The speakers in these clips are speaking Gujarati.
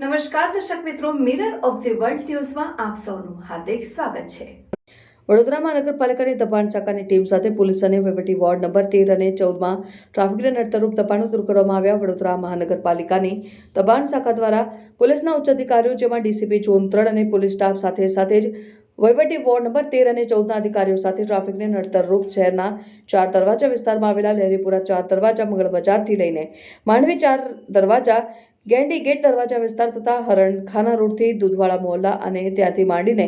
નમસ્કાર, દર્શક મિત્રો મિરર ઓફ ધી વર્લ્ડ ન્યૂઝમાં આપ સૌનું હાર્દિક સ્વાગત છે. વડોદરા મહાનગરપાલિકાની દબાણ શાખાની ટીમ સાથે પોલીસ અને વહીવટી વોર્ડ નંબર તેર અને ચૌદમાં ટ્રાફિકને નડતરરૂપ દબાણો દૂર કરવામાં આવ્યા. વડોદરા મહાનગરપાલિકાની દબાણ શાખા દ્વારા પોલીસના ઉચ્ચ અધિકારીઓ, જેમાં ડીસીપી ઝોન ત્રણ અને પોલીસ સ્ટાફ સાથે સાથે જ વહીવટી વોર્ડ નંબર તેર અને ચૌદના અધિકારીઓ સાથે ટ્રાફિકને નડતરરૂપ શહેરના ચાર દરવાજા વિસ્તારમાં આવેલા લહેરીપુરા ચાર દરવાજા મંગળ બજારથી લઈને માંડવી ચાર દરવાજા ગેંડી ગેટ દરવાજા વિસ્તાર તથા હરણખાના રોડથી દૂધવાળા મોહલ્લા અને ત્યાંથી માંડીને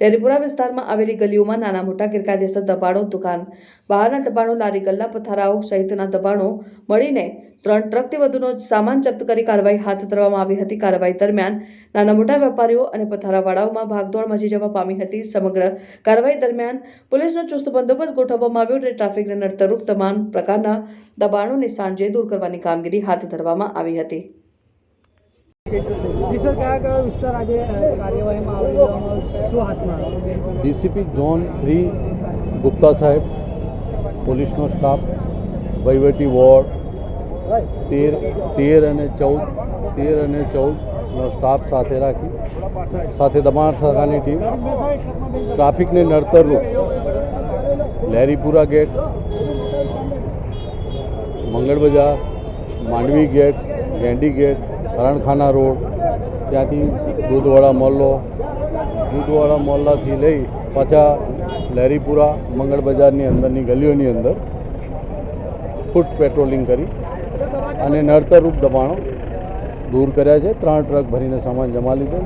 ડેરીપુરા વિસ્તારમાં આવેલી ગલીઓમાં નાના મોટા ગેરકાયદેસર દબાણો, દુકાન બહારના દબાણો, લારી ગલ્લા, પથારાઓ સહિતના દબાણો મળીને ત્રણ ટ્રકથી વધુનો સામાન જપ્ત કરી કાર્યવાહી હાથ ધરવામાં આવી હતી. કાર્યવાહી દરમિયાન નાના મોટા વેપારીઓ અને પથારાવાળાઓમાં ભાગદોડ મચી જવા પામી હતી. સમગ્ર કાર્યવાહી દરમિયાન પોલીસનો ચુસ્ત બંદોબસ્ત ગોઠવવામાં આવ્યો અને ટ્રાફિકને નડતરૂપ તમામ પ્રકારના દબાણોને સાંજે દૂર કરવાની કામગીરી હાથ ધરવામાં આવી હતી. ડીસીપી ઝોન થ્રી, ગુપ્તા સાહેબ, પોલીસનો સ્ટાફ, વહીવટી વોર્ડ, તેર તેર અને ચૌદ, તેર અને ચૌદનો સ્ટાફ સાથે રાખી, સાથે દબાણ શાખાની ટીમ, ટ્રાફિકને નડતરરૂપ Laheripura gate, Mangal Bazaar, Mandvi gate, Gendi gate Harankhana road, ત્યાંથી દૂધવાળા મોલ્લો, દૂધવાળા મોલ્લાથી લઈ પાછા લહેરીપુરા, મંગળ બજારની અંદરની ગલીઓની અંદર ફૂટ પેટ્રોલિંગ કરી અને નડતરરૂપ દબાણો દૂર કર્યા છે. ત્રણ ટ્રક ભરીને સામાન જમા લીધો.